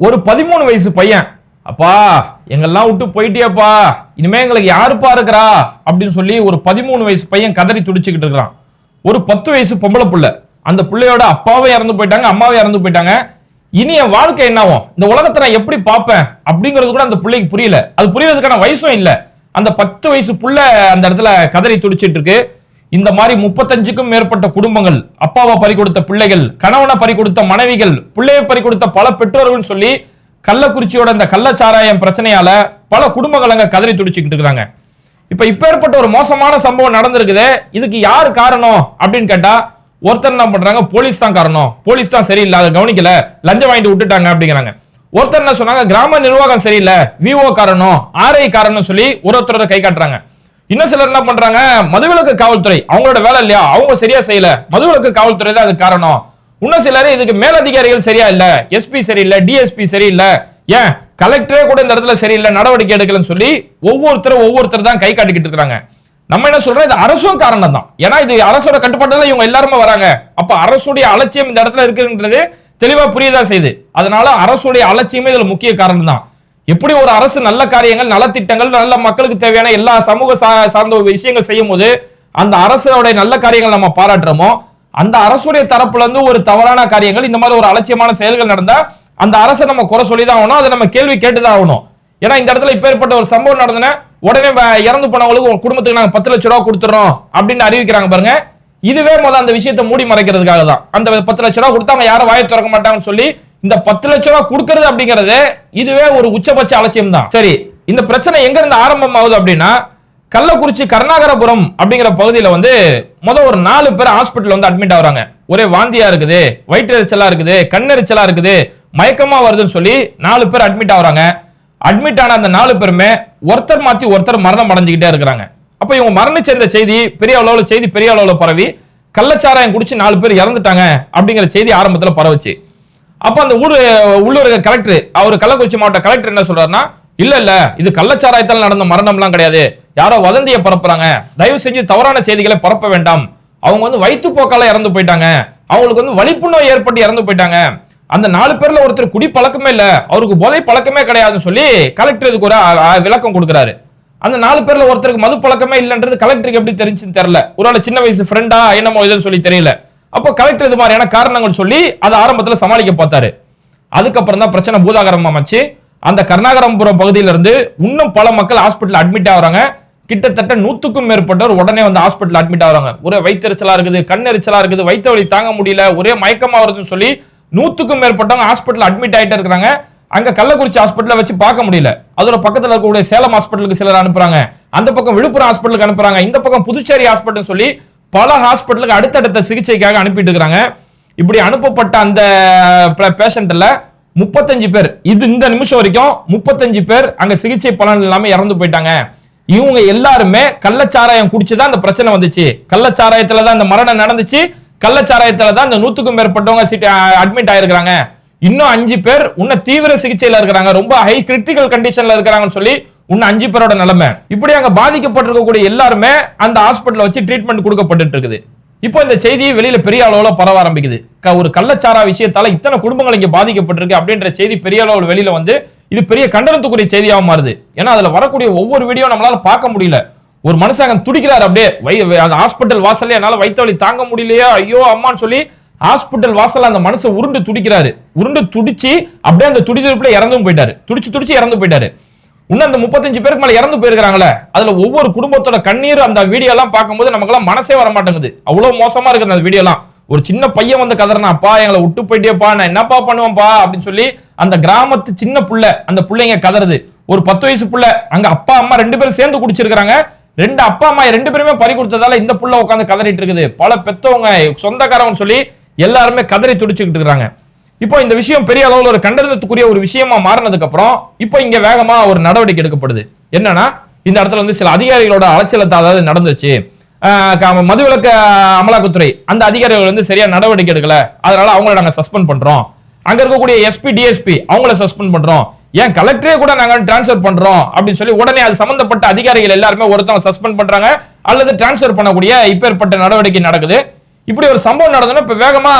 ஒரு பதிமூணு வயசு பையன். அப்பா எங்கெல்லாம் விட்டு போயிட்டியாப்பா? இனிமே எங்களுக்கு யாருப்பா இருக்கிறா? அப்படின்னு சொல்லி ஒரு பதிமூணு வயசு பையன் கதறி துடிச்சுக்கிட்டு இருக்கிறான். ஒரு பத்து வயசு பொம்பளை புள்ள. அந்த பிள்ளையோட அப்பாவும் இறந்து போயிட்டாங்க அம்மாவும் இறந்து போயிட்டாங்க. இனி என் வாழ்க்கை என்னாகும்? இந்த உலகத்தை நான் எப்படி பார்ப்பேன்? அப்படிங்கிறது கூட அந்த பிள்ளைக்கு புரியல. அது புரியறதுக்கான வயசும் இல்லை. அந்த பத்து வயசு புள்ள அந்த இடத்துல கதறி துடிச்சிட்டு இருக்கு. இந்த மாதிரி முப்பத்தஞ்சுக்கும் மேற்பட்ட குடும்பங்கள் அப்பாவை பறி கொடுத்த பிள்ளைகள் கணவனை பறி கொடுத்த மனைவிகள் பிள்ளையை பறி கொடுத்த பல பெற்றோர்கள் சொல்லி கள்ளக்குறிச்சியோட இந்த கள்ளச்சாராயம் பிரச்சனையால பல குடும்பங்கள் அங்க கதறி துடிச்சுக்கிட்டு இருக்கிறாங்க இப்ப இப்பேற்பட்ட ஒரு மோசமான சம்பவம் நடந்திருக்குது இதுக்கு யார் காரணம் அப்படின்னு கேட்டா ஒருத்தர் என்ன பண்றாங்க போலீஸ் தான் காரணம். போலீஸ் தான் சரியில்லை அதை கவனிக்கல லஞ்சம் வாங்கிட்டு விட்டுட்டாங்க அப்படிங்கிறாங்க. ஒருத்தர் என்ன சொன்னாங்க கிராம நிர்வாகம் சரியில்லை விஓ காரணம் ஆர்ஐ காரணம் சொல்லி ஒரு ஒருத்தரோட கை காட்டுறாங்க. இன்னும் சிலர் என்ன பண்றாங்க? மதுவிலக்கு காவல்துறை. அவங்களோட வேலை இல்லையா? அவங்க சரியா செய்யல. மதுவிலக்கு காவல்துறை தான் அதுக்கு காரணம். இன்னும் சிலர் இதுக்கு மேலதிகாரிகள் சரியா இல்ல. எஸ்பி சரியில்லை டிஎஸ்பி சரியில்லை. ஏன்? கலெக்டரே கூட இந்த இடத்துல சரியில்லை நடவடிக்கை எடுக்கலன்னு சொல்லி ஒவ்வொருத்தரும் ஒவ்வொருத்தர் தான் கை காட்டிக்கிட்டு இருக்கிறாங்க. நம்ம என்ன சொல்றோம்? இது அரசும் காரணம் தான். ஏன்னா இது அரசோட கட்டுப்பாட்டுல இவங்க எல்லாருமே வராங்க. அப்ப அரசுடைய அலட்சியம் இந்த இடத்துல இருக்குன்றது தெளிவா புரியதான் செய்யுது. அதனால அரசுடைய அலட்சியமே இதுல முக்கிய காரணம் தான் எப்படி ஒரு அரசு நல்ல காரியங்கள் நலத்திட்டங்கள் நல்ல மக்களுக்கு தேவையான எல்லா சமூக சா- சார்ந்த விஷயங்கள் செய்யும் போது அந்த அரசனுடைய நல்ல காரியங்கள் நம்ம பாராட்டுறோமோ அந்த அரசுடைய தரப்புல இருந்து ஒரு தவறான காரியங்கள் இந்த மாதிரி ஒரு அலட்சியமான செயல்கள் நடந்தா அந்த அரசை நம்ம குறை சொல்லி தான் ஆகணும் அதை நம்ம கேள்வி கேட்டுதான் ஆகணும். ஏன்னா இந்த இடத்துல இப்பேற்பட்ட ஒரு சம்பவம் நடந்தன உடனே வ- இறந்து போனவங்களுக்கு உங்க குடும்பத்துக்கு நாங்க பத்து லட்ச ரூபா கொடுத்துறோம் அப்படின்னு அறிவிக்கிறாங்க பாருங்க. இதுவே முதல் அந்த விஷயத்தை மூடி மறைக்கிறதுக்காக தான் அந்த பத்து லட்ச ரூபா கொடுத்தா அவங்க யாரும் வாயை திறக்க மாட்டாங்கன்னு சொல்லி இந்த பத்து லட்ச ரூபா கொடுக்கறது அப்படிங்கிறது இதுவே ஒரு உச்சபட்ச அலட்சியம் தான் சரி இந்த பிரச்சனை எங்க இருந்து ஆரம்பமாகுது அப்படின்னா கள்ளக்குறிச்சி கருணாகரபுரம் அப்படிங்கிற பகுதியில வந்து மொதல் ஒரு நாலு பேர் ஹாஸ்பிட்டல் வந்து அட்மிட் ஆகுறாங்க. ஒரே வாந்தியா இருக்குது வயிற்றெரிச்சலா இருக்குது கண்ணெரிச்சலா இருக்குது மயக்கமா வருதுன்னு சொல்லி நாலு பேர் அட்மிட் ஆகுறாங்க. அட்மிட் ஆன அந்த நாலு பேருமே ஒருத்தர் மாத்தி ஒருத்தர் மரணம் அடைஞ்சுக்கிட்டே இருக்கிறாங்க. அப்ப இவங்க மரணிச்ச இந்த செய்தி பெரிய அளவுல செய்தி பெரிய அளவுல பரவி கள்ளச்சாராயம் குடிச்சு நாலு பேர் இறந்துட்டாங்க அப்படிங்கிற செய்தி ஆரம்பத்துல பரவுச்சு. அப்போ அந்த ஊர் உள்ளூர் கலெக்டர் அவர் கள்ளக்குறிச்சி மாவட்ட கலெக்டர் என்ன சொல்றாருன்னா இல்ல இல்ல இது கள்ளச்சாராயத்தால் நடந்த மரணம்லாம் கிடையாது. யாரோ வதந்தியை பரப்புறாங்க. தயவு செஞ்சு தவறான செய்திகளை பரப்ப வேண்டாம். அவங்க வந்து வயிற்றுப்போக்கால இறந்து போயிட்டாங்க. அவங்களுக்கு வந்து வழிப்புணர்வு ஏற்பட்டு இறந்து போயிட்டாங்க. அந்த நாலு பேர்ல ஒருத்தர் குடி பழக்கமே இல்ல. அவருக்கு போதை பழக்கமே கிடையாதுன்னு சொல்லி கலெக்டர் இதுக்கு ஒரு விளக்கம் கொடுக்குறாரு. அந்த நாலு பேர்ல ஒருத்தருக்கு மது பழக்கமே இல்லைன்றது கலெக்டருக்கு எப்படி தெரிஞ்சுன்னு தெரியல. ஒரு சின்ன வயசு ஃப்ரெண்டா என்னமோ இதுன்னு சொல்லி தெரியல. அப்போ கலெக்டர் இது மாதிரியான காரணங்கள் சொல்லி அதை ஆரம்பத்தில் சமாளிக்க பார்த்தாரு. அதுக்கப்புறம் தான் பிரச்சனை பூதாகரம் அமைச்சு அந்த கருணாகரம்புரம் பகுதியிலிருந்து இன்னும் பல மக்கள் ஹாஸ்பிட்டல் அட்மிட் ஆகுறாங்க. கிட்டத்தட்ட நூத்துக்கும் மேற்பட்டவர் உடனே வந்து ஹாஸ்பிட்டல் அட்மிட் ஆகுறாங்க. ஒரே வயிற்றுச்சலா இருக்குது கண்ணெரிச்சலா இருக்குது வயிற்று வலி தாங்க முடியல ஒரே மயக்கமா வருதுன்னு சொல்லி நூத்துக்கும் மேற்பட்டவங்க ஹாஸ்பிட்டல் அட்மிட் ஆகிட்டு இருக்கிறாங்க. அங்க கள்ளக்குறிச்சி ஹாஸ்பிட்டல வச்சு பார்க்க முடியல. அதோட பக்கத்துல இருக்கக்கூடிய சேலம் ஹாஸ்பிட்டலுக்கு சிலர் அனுப்புறாங்க. அந்த பக்கம் விழுப்புரம் ஹாஸ்பிட்டலுக்கு அனுப்புறாங்க. இந்த பக்கம் புதுச்சேரி ஹாஸ்பிட்டல் சொல்லி பல ஹாஸ்பிட்டலுக்கு அடுத்தடுத்த சிகிச்சைக்காக அனுப்பிட்டு இருக்கிறாங்க இப்படி அனுப்பப்பட்ட அந்த பேஷண்ட்ல முப்பத்தஞ்சு பேர். இது இந்த நிமிஷம் வரைக்கும் முப்பத்தஞ்சு பேர் அங்க சிகிச்சை பலன் இல்லாம இறந்து போயிட்டாங்க. இவங்க எல்லாருமே கள்ளச்சாராயம் குடிச்சுதான் அந்த பிரச்சனை வந்துச்சு. கள்ளச்சாராயத்துல தான் இந்த மரணம் நடந்துச்சு. கள்ளச்சாராயத்துல தான் இந்த நூத்துக்கும் மேற்பட்டவங்க அட்மிட் ஆயிருக்கிறாங்க. இன்னும் அஞ்சு பேர் இன்னும் தீவிர சிகிச்சையில இருக்கிறாங்க. ரொம்ப ஹை கிரிட்டிக்கல் கண்டிஷன்ல இருக்கிறாங்கன்னு சொல்லி இன்னும் அஞ்சு பேரோட நிலைமை. இப்படி அங்க பாதிக்கப்பட்டிருக்கக்கூடிய எல்லாருமே அந்த ஹாஸ்பிட்டல்ல வச்சு ட்ரீட்மெண்ட் கொடுக்கப்பட்டு இருக்குது இப்போ இந்த செய்தி வெளியில பெரிய அளவுல பரவ ஆரம்பிக்குது. க- ஒரு கள்ளச்சாரா விஷயத்தால இத்தனை குடும்பங்கள் இங்க பாதிக்கப்பட்டிருக்கு அப்படின்ற செய்தி பெரிய அளவுல வெளியில வந்து இது பெரிய கண்டனத்துக்குரிய செய்தியாக மாறுது. ஏன்னா அதுல வரக்கூடிய ஒவ்வொரு வீடியோ நம்மளால பார்க்க முடியல. ஒரு மனுஷன் அங்க துடிக்கிறார் அப்படியே வை அந்த ஹாஸ்பிட்டல் வாசல்ல என்னால வயிற்று வலி தாங்க முடியலையா ஐயோ அம்மான்னு சொல்லி ஹாஸ்பிட்டல் வாசல்ல அந்த மனுஷன் உருண்டு துடிக்கிறாரு. உருண்டு துடிச்சு அப்படியே அந்த துடிதுடிப்புல இறந்தும் போயிட்டாரு. துடிச்சு துடிச்சு இறந்து போயிட்டாரு. இன்னும் அந்த முப்பத்தஞ்சு பேருக்கு மேல இறந்து போயிருக்காங்களே அதுல ஒவ்வொரு குடும்பத்தோட கண்ணீர் அந்த வீடியோ எல்லாம் பார்க்கும்போது நமக்கெல்லாம் மனசே வர மாட்டேங்குது. அவ்வளவு மோசமா இருக்கு அந்த வீடியோ எல்லாம் ஒரு சின்ன பையன் வந்து கதறனாப்பா எங்களை விட்டு போயிட்டேப்பா நான் என்னப்பா பண்ணுவேன்ப்பா அப்படின்னு சொல்லி அந்த கிராமத்து சின்ன புள்ள அந்த பிள்ளைங்க கதறுது. ஒரு பத்து வயசு புள்ள அங்க அப்பா அம்மா ரெண்டு பேரும் சேர்ந்து குடிச்சிருக்காங்க ரெண்டு அப்பா அம்மா ரெண்டு பேருமே பறி கொடுத்ததால இந்த புள்ள உட்காந்து கதறிட்டு இருக்குது. பல பெத்தவங்க சொந்தக்காரவங்க சொல்லி எல்லாருமே கதறி துடிச்சுக்கிட்டு இருக்காங்க இப்போ இந்த விஷயம் பெரிய அளவில் ஒரு கண்டனத்துக்குரிய ஒரு விஷயமா மாறினதுக்கு அப்புறம் இப்போ இங்க வேகமா ஒரு நடவடிக்கை எடுக்கப்படுது. என்னன்னா இந்த இடத்துல வந்து சில அதிகாரிகளோட அலட்சியத்தை அதாவது நடந்துச்சு. ஆஹ் மதுவிலக்கு அமலாக்கத்துறை அந்த அதிகாரிகள் வந்து சரியா நடவடிக்கை எடுக்கல. அதனால அவங்கள நாங்க சஸ்பெண்ட் பண்றோம். அங்க இருக்கக்கூடிய எஸ்பி டிஎஸ்பி அவங்கள சஸ்பெண்ட் பண்றோம். ஏன் கலெக்டரே கூட நாங்க டிரான்ஸ்ஃபர் பண்றோம் அப்படின்னு சொல்லி உடனே அது சம்பந்தப்பட்ட அதிகாரிகள் எல்லாருமே ஒருத்தவங்க சஸ்பெண்ட் பண்றாங்க. அல்லது டிரான்ஸ்ஃபர் பண்ணக்கூடிய இப்பேற்பட்ட நடவடிக்கை நடக்குது. இப்படி ஒரு சம்பவம் நடந்ததுன்னா இப்ப வேகமா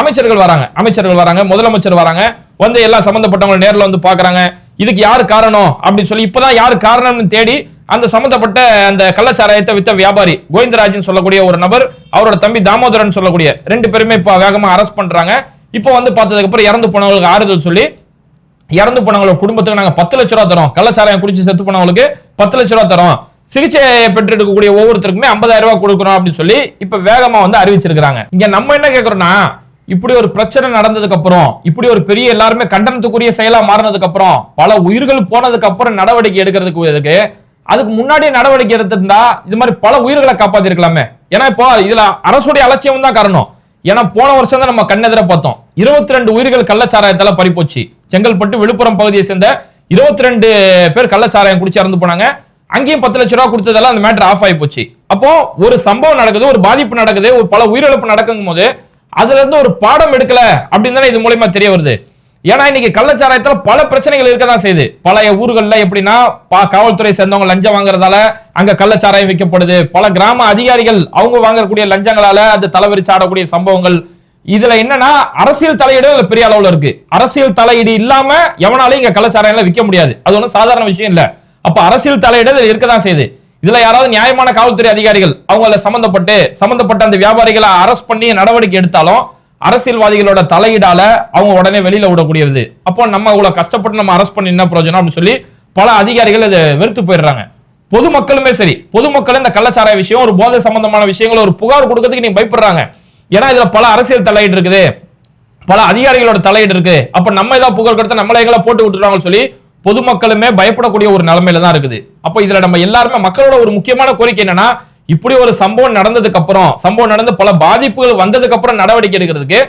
அமைச்சர்கள் வராங்க. அமைச்சர்கள் வராங்க முதலமைச்சர் வராங்க. வந்து எல்லாம் சம்பந்தப்பட்டவங்க நேரில் வந்து பாக்குறாங்க. இதுக்கு யாரு காரணம்? அப்படின்னு சொல்லி இப்பதான் யாரு காரணம்னு தேடி அந்த சம்பந்தப்பட்ட அந்த கள்ளச்சாராயத்தை வித்த வியாபாரி கோவிந்தராஜன் சொல்லக்கூடிய ஒரு நபர் அவரோட தம்பி தாமோதரன் சொல்லக்கூடிய ரெண்டு பேருமே இப்ப வேகமா அரெஸ்ட் பண்றாங்க. இப்போ வந்து பார்த்ததுக்கு அப்புறம் இறந்து போனவங்களுக்கு ஆறுதல் சொல்லி இறந்து போனவங்களோட குடும்பத்துக்கு நாங்க பத்து லட்ச ரூபா தரோம். கள்ளச்சாராயம் குடிச்சு செத்து போனவங்களுக்கு பத்து லட்ச ரூபா தரோம். சிகிச்சை பெற்றெடுக்கக்கூடிய ஒவ்வொருத்தருக்குமே 50000 ரூபாய் கொடுக்குறோம் அப்படின்னு சொல்லி இப்ப வேகமா வந்து அறிவிச்சிருக்காங்க இங்க நம்ம என்ன கேட்கறோம்னா இப்படி ஒரு பிரச்சனை நடந்ததுக்கு அப்புறம் இப்படி ஒரு பெரிய எல்லாருமே கண்டனத்துக்குரிய செயலா மாறினதுக்கு அப்புறம் பல உயிர்கள் போனதுக்கு அப்புறம் நடவடிக்கை எடுக்கிறதுக்கு இதுக்கு அதுக்கு முன்னாடியே நடவடிக்கை எடுத்திருந்தா இது மாதிரி பல உயிர்களை காப்பாத்திருக்கலாமே. ஏன்னா இப்போ இதுல அரசுடைய அலட்சியம் தான் காரணம். ஏன்னா போன வருஷம் தான் நம்ம கண்ணெதிர பார்த்தோம். இருபத்தி ரெண்டு உயிர்கள் கள்ளச்சாராயத்தால பறிப்போச்சு. செங்கல்பட்டு விழுப்புரம் பகுதியை சேர்ந்த இருபத்தி ரெண்டு பேர் கள்ளச்சாராயம் குடிச்சு இறந்து போனாங்க. அங்கேயும் பத்து லட்ச ரூபா கொடுத்ததெல்லாம் அந்த மேட்டர் ஆஃப் ஆகி போச்சு அப்போ ஒரு சம்பவம் நடக்குது ஒரு பாதிப்பு நடக்குது ஒரு பல உயிரிழப்பு நடக்கும் போது அதுல இருந்து ஒரு பாடம் எடுக்கல அப்படின்னு தானே இது மூலயமா தெரிய வருது. ஏன்னா இன்னைக்கு கள்ளச்சாராயத்துல பல பிரச்சனைகள் இருக்க தான் செய்யுது. பழைய ஊர்கள்ல எப்படின்னா பா- காவல்துறை சேர்ந்தவங்க லஞ்சம் வாங்குறதால அங்க கள்ளச்சாராயம் விற்கப்படுது. பல கிராம அதிகாரிகள் அவங்க வாங்கக்கூடிய லஞ்சங்களால அது தலைவரிச்சு ஆடக்கூடிய சம்பவங்கள். இதுல என்னன்னா அரசியல் தலையீடு இதுல பெரிய அளவுல இருக்கு. அரசியல் தலையீடு இல்லாம எவனாலையும் இங்க கள்ளச்சாராயம் விற்க முடியாது. அது ஒன்றும் சாதாரண விஷயம் இல்லை. அப்ப அரசியல் தலையிட இதுல இருக்கதான் செய்யுது. இதுல யாராவது நியாயமான காவல்துறை அதிகாரிகள் அவங்கள சம்பந்தப்பட்டு சம்பந்தப்பட்ட அந்த வியாபாரிகளை அரஸ்ட் பண்ணி நடவடிக்கை எடுத்தாலும் அரசியல்வாதிகளோட தலையீடால அவங்க உடனே வெளியில விடக்கூடியது. அப்போ நம்ம இவ்வளவு கஷ்டப்பட்டு நம்ம அரஸ்ட் பண்ணி என்ன பிரயோஜனம் அப்படின்னு சொல்லி பல அதிகாரிகள் இதை வெறுத்து போயிடுறாங்க. பொதுமக்களுமே சரி பொதுமக்கள் இந்த கள்ளச்சாராய விஷயம் ஒரு போதை சம்பந்தமான விஷயங்களை ஒரு புகார் கொடுக்கறதுக்கு நீங்க பயப்படுறாங்க. ஏன்னா இதுல பல அரசியல் தலையீடு இருக்குது. பல அதிகாரிகளோட தலையீடு இருக்கு. அப்ப நம்ம ஏதாவது புகார் கொடுத்தா நம்மளை எங்களை போட்டு விட்டுருவாங்கன்னு சொல்லி பொதுமக்களுமே பயப்படக்கூடிய ஒரு நிலைமையில தான் இருக்குது. அப்போ இதுல நம்ம எல்லாருமே மக்களோட ஒரு முக்கியமான கோரிக்கை என்னன்னா இப்படி ஒரு சம்பவம் நடந்ததுக்கு அப்புறம் சம்பவம் நடந்து பல பாதிப்புகள் வந்ததுக்கு அப்புறம் நடவடிக்கை எடுக்கிறதுக்கு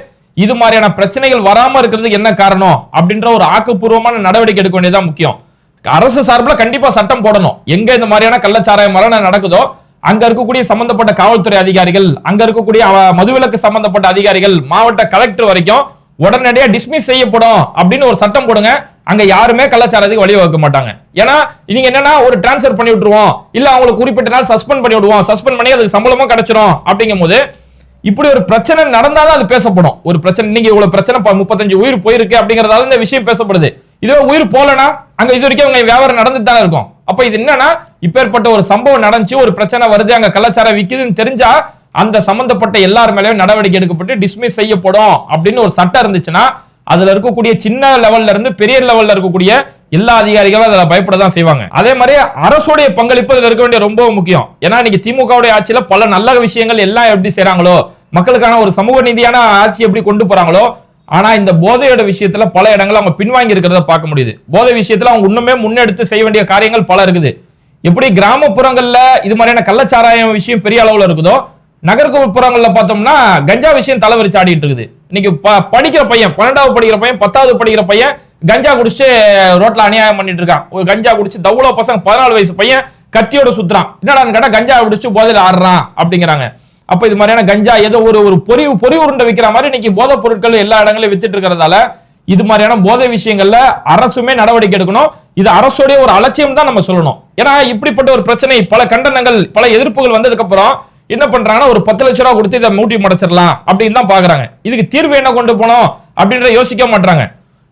இது மாதிரியான பிரச்சனைகள் வராம இருக்கிறதுக்கு என்ன காரணம் அப்படின்ற ஒரு ஆக்கப்பூர்வமான நடவடிக்கை எடுக்க வேண்டியதுதான் முக்கியம். அரசு சார்பில் கண்டிப்பா சட்டம் போடணும். எங்க இந்த மாதிரியான கள்ளச்சாராய மரணம் நடக்குதோ அங்க இருக்கக்கூடிய சம்பந்தப்பட்ட காவல்துறை அதிகாரிகள் அங்க இருக்கக்கூடிய மதுவிலக்கு சம்பந்தப்பட்ட அதிகாரிகள் மாவட்ட கலெக்டர் வரைக்கும் உடனடியாக டிஸ்மிஸ் செய்யப்படும் அப்படின்னு ஒரு சட்டம் போடுங்க. அங்க யாருமே கள்ளச்சாரத்துக்கு வழிவகுக்க மாட்டாங்க. ஏன்னா நீங்க என்னன்னா ஒரு டிரான்ஸ்ஃபர் பண்ணி விட்டுருவோம். இல்ல அவங்களுக்கு குறிப்பிட்ட நாள் சஸ்பெண்ட் பண்ணி விடுவோம். சஸ்பெண்ட் பண்ணி அதுக்கு சம்பளமும் கிடைச்சிரும் அப்படிங்கும் போது இப்படி ஒரு பிரச்சனை நடந்தாதான் அது பேசப்படும். ஒரு பிரச்சனை நீங்க இவ்வளவு பிரச்சனை முப்பத்தஞ்சு உயிர் போயிருக்கு அப்படிங்கறதால இந்த விஷயம் பேசப்படுது. இதுவே உயிர் போலனா அங்க இது வரைக்கும் அவங்க வியாபாரம் நடந்துட்டு தானே இருக்கும். அப்ப இது என்னன்னா இப்பேற்பட்ட ஒரு சம்பவம் நடந்துச்சு ஒரு பிரச்சனை வருது அங்க கள்ளச்சாரம் விக்குதுன்னு தெரிஞ்சா அந்த சம்பந்தப்பட்ட எல்லார் மேலயும் நடவடிக்கை எடுக்கப்பட்டு டிஸ்மிஸ் செய்யப்படும் அப்படின்னு ஒரு சட்டம் இருந்துச்சுன்னா அதுல இருக்கக்கூடிய சின்ன லெவல்ல இருந்து பெரிய லெவல்ல இருக்கக்கூடிய எல்லா அதிகாரிகளும் அதில் பயப்பட தான் செய்வாங்க. அதே மாதிரி அரசுடைய பங்களிப்பு அதில் இருக்க வேண்டிய ரொம்ப முக்கியம். ஏன்னா இன்னைக்கு திமுகவுடைய ஆட்சியில பல நல்ல விஷயங்கள் எல்லாம் எப்படி செய்கிறாங்களோ மக்களுக்கான ஒரு சமூக நீதியான ஆட்சி எப்படி கொண்டு போறாங்களோ ஆனா இந்த போதையோட விஷயத்துல பல இடங்கள் அவங்க பின்வாங்கி இருக்கிறத பார்க்க முடியுது. போதை விஷயத்துல அவங்க இன்னுமே முன்னெடுத்து செய்ய வேண்டிய காரியங்கள் பல இருக்குது. எப்படி கிராமப்புறங்கள்ல இது மாதிரியான கள்ளச்சாராயம் விஷயம் பெரிய அளவுல இருக்குதோ நகர்ப்புறங்கள்ல பார்த்தோம்னா கஞ்சா விஷயம் தலைவரிச்சு ஆடிட்டு இருக்குது. இன்னைக்கு ப- படிக்கிற பையன் பன்னெண்டாவது படிக்கிற பையன் பத்தாவது படிக்கிற பையன் கஞ்சா குடிச்சு ரோட்ல அநியாயம் பண்ணிட்டு இருக்கான். ஒரு கஞ்சா குடிச்சு தவ்வளோ பசங்க பதினாலு வயசு பையன் கத்தியோட சுத்துறான். என்னடான்னு கேட்டா கஞ்சா குடிச்சு போதையில ஆடுறான் அப்படிங்கிறாங்க. அப்ப இது மாதிரியான கஞ்சா ஏதோ ஒரு ஒரு பொறி பொறி உருண்டை விற்கிற மாதிரி இன்னைக்கு போதைப் பொருட்கள் எல்லா இடங்களையும் வித்துட்டு இருக்கிறதால இது மாதிரியான போதை விஷயங்கள்ல அரசுமே நடவடிக்கை எடுக்கணும். இது அரசுடைய ஒரு அலட்சியம் தான் நம்ம சொல்லணும். ஏன்னா இப்படிப்பட்ட ஒரு பிரச்சனை பல கண்டனங்கள் பல எதிர்ப்புகள் வந்ததுக்கு அப்புறம் என்ன பண்றாங்கன்னா ஒரு பத்து லட்ச ரூபா கொடுத்து இதை மூட்டி முடைச்சிடலாம் அப்படின்னு தான் பாக்குறாங்க. இதுக்கு தீர்வு என்ன கொண்டு போனோம் அப்படின்ற யோசிக்க மாட்டாங்க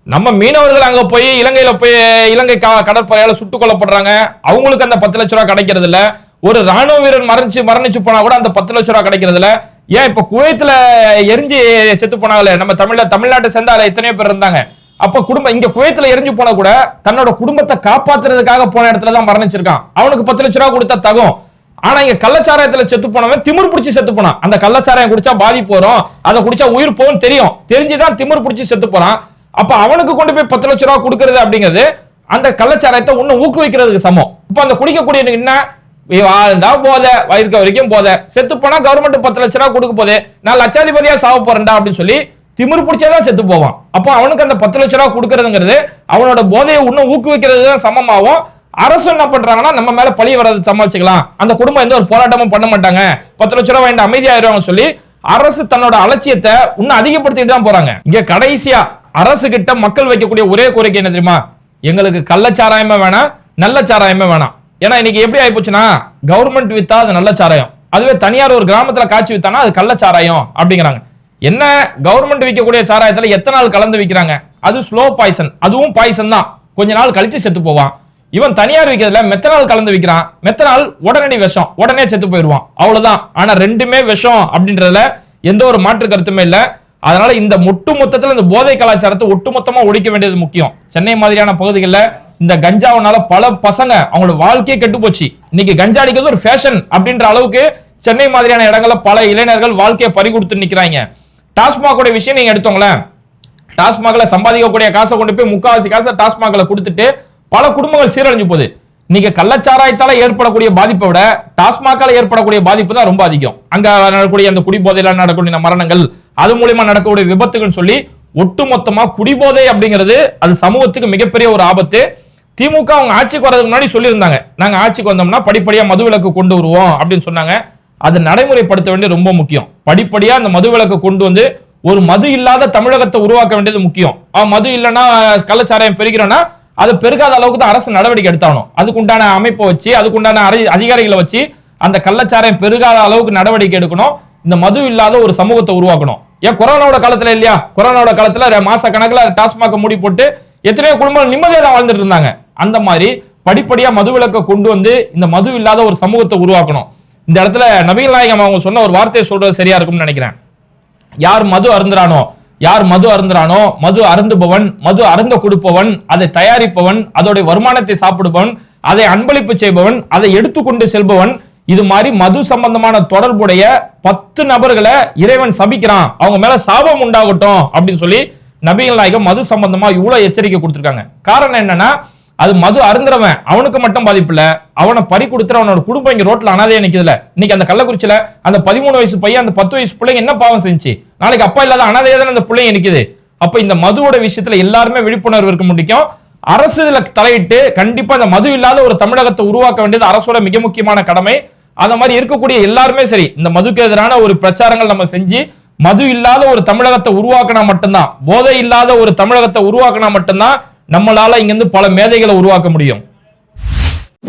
நம்ம மீனவர்கள் அங்க போய் இலங்கையில போய் இலங்கை க- கடற்படையால சுட்டுக் கொல்லப்படுறாங்க. அவங்களுக்கு அந்த பத்து லட்ச ரூபா கிடைக்கிறது இல்ல ஒரு ராணுவ வீரர் மரணிச்சு மரணிச்சு போனா கூட அந்த பத்து லட்ச ரூபா கிடைக்கிறது இல்ல ஏன் இப்ப குவைத்துல எரிஞ்சு செத்து போனாங்களே? நம்ம தமிழ்ல தமிழ்நாட்டை சேர்ந்தால எத்தனையோ பேர் இருந்தாங்க. அப்ப குடும்பம் இங்க குவைத்துல எரிஞ்சு போனா கூட தன்னோட குடும்பத்தை காப்பாத்துறதுக்காக போன இடத்துல தான் மரணிச்சிருக்கான். அவனுக்கு பத்து லட்ச ரூபா கொடுத்தா தகும். ஆனா இங்க கள்ளச்சாராயத்துல செத்து போனவன் திமிர் பிடிச்சி செத்து போனான். அந்த கள்ளச்சாராயம் குடிச்சா பாதிப்பு வரும். அதை குடிச்சா உயிர் போகும் தெரியும். தெரிஞ்சுதான் திமிர் பிடிச்சி செத்து போறான். அப்ப அவனுக்கு கொண்டு போய் பத்து லட்ச ரூபா கொடுக்கறது அப்படிங்கிறது அந்த கள்ளச்சாராயத்தை இன்னும் ஊக்குவிக்கிறதுக்கு சமம். இப்ப அந்த குடிக்கக்கூடிய என்ன? வாழ்ந்தா போத இருக்க வரைக்கும் போதை. செத்து போனா கவர்மெண்ட் பத்து லட்ச ரூபா கொடுக்க போதே. நான் லட்சாதிபதியா சாவ போறேன்டா அப்படின்னு சொல்லி திமிர் பிடிச்சதான் செத்து போவான். அப்போ அவனுக்கு அந்த பத்து லட்ச ரூபா கொடுக்கறதுங்கிறது அவனோட போதையை இன்னும் ஊக்குவிக்கிறது தான் சமமாகும். அரசு என்ன பண்றாங்கன்னா நம்ம மேல பழி வர்றது சமாளிச்சுக்கலாம். அந்த குடும்பம் எந்த ஒரு போராட்டமும் பண்ண மாட்டாங்க. பத்து லட்ச ரூபா வேண்டாம் அமைதியாயிருவாங்க சொல்லி அரசு தன்னோட அலட்சியத்தை இன்னும் அதிகப்படுத்திட்டு தான் போறாங்க. இங்க கடைசியா அரசு கிட்ட மக்கள் வைக்கக்கூடிய ஒரே கோரிக்கை என்ன தெரியுமா? எங்களுக்கு கள்ளச்சாராயமே வேணாம் நல்ல சாராயமே வேணாம். ஏன்னா இன்னைக்கு எப்படி ஆயிப்போச்சுன்னா கவர்மெண்ட் வித்தா அது நல்ல சாராயம். அதுவே தனியார் ஒரு கிராமத்துல காய்ச்சி வித்தானா அது கள்ளச்சாராயம் அப்படிங்கிறாங்க. என்ன கவர்மெண்ட் விற்கக்கூடிய சாராயத்துல எத்தனை நாள் கலந்து விற்கிறாங்க அது ஸ்லோ பாய்சன் அதுவும் பாய்சன் தான். கொஞ்ச நாள் கழிச்சு செத்து போவான். இவன் தனியார் விற்கிறதுல மெத்தனால் கலந்து விற்கிறான் மெத்தனால் உடனடி விஷம். உடனே செத்து போயிடுவான். அவ்வளவுதான். ஆனா ரெண்டுமே விஷம் அப்படின்றதுல எந்த ஒரு மாற்று கருத்துமே இல்ல. அதனால இந்த ஒட்டு மொத்தத்துல இந்த போதை கலாச்சாரத்தை ஒட்டுமொத்தமா ஒழிக்க வேண்டியது முக்கியம். சென்னை மாதிரியான பகுதிகளில் இந்த கஞ்சாவனால பல பசங்க அவங்களோட வாழ்க்கையே கெட்டு போச்சு. இன்னைக்கு கஞ்சா அடிக்கிறது ஒரு ஃபேஷன் அப்படின்ற அளவுக்கு சென்னை மாதிரியான இடங்கள்ல பல இளைஞர்கள் வாழ்க்கையை பறி கொடுத்து நிற்கிறாங்க டாஸ்மாகோட விஷயம் நீங்க எடுத்தோங்களேன் டாஸ்மாக்ல சம்பாதிக்கக்கூடிய காசை கொண்டு போய் முக்காவாசி காசை டாஸ்மாக்ல கொடுத்துட்டு பல குடும்பங்கள் சீரழிஞ்சு போகுது. நீங்க கள்ளச்சாராயத்தால ஏற்படக்கூடிய பாதிப்பை விட டாஸ்மாக்கால ஏற்படக்கூடிய பாதிப்பு தான் ரொம்ப அதிகம். அங்க நடக்கக்கூடிய அந்த குடிபோதையில நடக்கக்கூடிய மரணங்கள் அது மூலியமா நடக்கக்கூடிய விபத்துகள் சொல்லி ஒட்டுமொத்தமா குடிபோதை அப்படிங்கிறது அது சமூகத்துக்கு மிகப்பெரிய ஒரு ஆபத்து. திமுக அவங்க ஆட்சிக்கு வரதுக்கு முன்னாடி சொல்லியிருந்தாங்க. நாங்க ஆட்சிக்கு வந்தோம்னா படிப்படியா மதுவிலக்கு கொண்டு வருவோம் அப்படின்னு சொன்னாங்க. அது நடைமுறைப்படுத்த வேண்டியது ரொம்ப முக்கியம். படிப்படியா அந்த மதுவிலக்கு கொண்டு வந்து ஒரு மது இல்லாத தமிழகத்தை உருவாக்க வேண்டியது முக்கியம். மது இல்லைன்னா கள்ளச்சாராயம் பெருகிறோம்னா அது பெருகாத அளவுக்கு தான் அரசு நடவடிக்கை எடுத்தாகணும். அதுக்குண்டான அமைப்பை வச்சு அதுக்குண்டான அரி- அதிகாரிகளை வச்சு அந்த கள்ளச்சாரம் பெருகாத அளவுக்கு நடவடிக்கை எடுக்கணும். இந்த மது இல்லாத ஒரு சமூகத்தை உருவாக்கணும். ஏன் கொரோனாவோட காலத்துல இல்லையா? கொரோனாவோட காலத்துல மாச கணக்குல டாஸ்மாக மூடி போட்டு எத்தனையோ குடும்பங்கள் நிம்மதியாக தான் வாழ்ந்துட்டு இருந்தாங்க. அந்த மாதிரி படிப்படியா மதுவிலக்கை கொண்டு வந்து இந்த மது இல்லாத ஒரு சமூகத்தை உருவாக்கணும். இந்த இடத்துல நபிகள் நாயகம் அவங்க சொன்ன ஒரு வார்த்தையை சொல்றது சரியா இருக்கும்னு நினைக்கிறேன். யார் மது அருந்துறானோ யார் மது அருந்துறானோ மது அருந்துபவன் மது அருந்த கொடுப்பவன் அதை தயாரிப்பவன் அதோடைய வருமானத்தை சாப்பிடுபவன் அதை அன்பளிப்பு செய்பவன் அதை எடுத்துக்கொண்டு செல்பவன் இது மாதிரி மது சம்பந்தமான தொடர்புடைய பத்து நபர்களை இறைவன் சபிக்கிறான். அவங்க மேல சாபம் உண்டாகட்டும் அப்படின்னு சொல்லி நபிகள் நாயகம் மது சம்பந்தமா இவ்வளவு எச்சரிக்கை கொடுத்திருக்காங்க. காரணம் என்னன்னா அது மது அருந்துறவன் அவனுக்கு மட்டும் பாதிப்பு இல்ல. அவனை பறி கொடுத்துற அவனோட குடும்பம் இங்க ரோட்ல அனாதையா நிக்குதுல இன்னைக்கு அந்த கள்ளக்குறிச்சியில அந்த பதிமூணு வயசு பையன் அந்த பத்து வயசு பிள்ளைங்க என்ன பாவம் செஞ்சு? நாளைக்கு அப்பா இல்லாத அனாதையா தானே அந்த பிள்ளைங்க நிக்குது. அப்ப இந்த மதுவோட விஷயத்துல எல்லாருமே விழிப்புணர்வு இருக்க முடியும். அரசு இதுல தலையிட்டு கண்டிப்பா இந்த மது இல்லாத ஒரு தமிழகத்தை உருவாக்க வேண்டியது அரசோட மிக முக்கியமான கடமை. அந்த மாதிரி இருக்கக்கூடிய எல்லாருமே சரி இந்த மதுக்கு எதிரான ஒரு பிரச்சாரங்கள் நம்ம செஞ்சு மது இல்லாத ஒரு தமிழகத்தை உருவாக்கினா மட்டும்தான் போதை இல்லாத ஒரு தமிழகத்தை உருவாக்கினா மட்டும்தான் நம்மளால இங்கிருந்து பல மேதைகளை உருவாக்க முடியும்.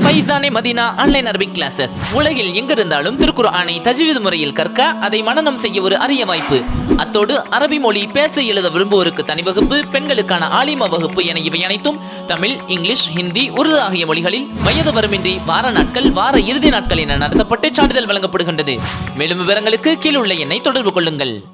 Faizane Madina online Arabic classes உலகில் எங்கிருந்தாலும் திருக்குர்ஆனை தஜ்வீத் முறையில் கற்க அதை மனநம் செய்ய ஒரு அரிய வாய்ப்பு. அத்தோடு அரபி மொழி பேச எழுத விரும்புவோருக்கு தனி வகுப்பு பெண்களுக்கான ஆலிமா வகுப்பு என இவை அனைத்தும் தமிழ் இங்கிலீஷ் ஹிந்தி உருது ஆகிய மொழிகளில் வயது வரமின்றி வார நாட்கள் வார இறுதி நாட்கள் என நடத்தப்பட்டு சான்றிதழ் வழங்கப்படுகின்றது. மேலும் விவரங்களுக்கு கீழுள்ள எண்ணை தொடர்பு கொள்ளுங்கள்.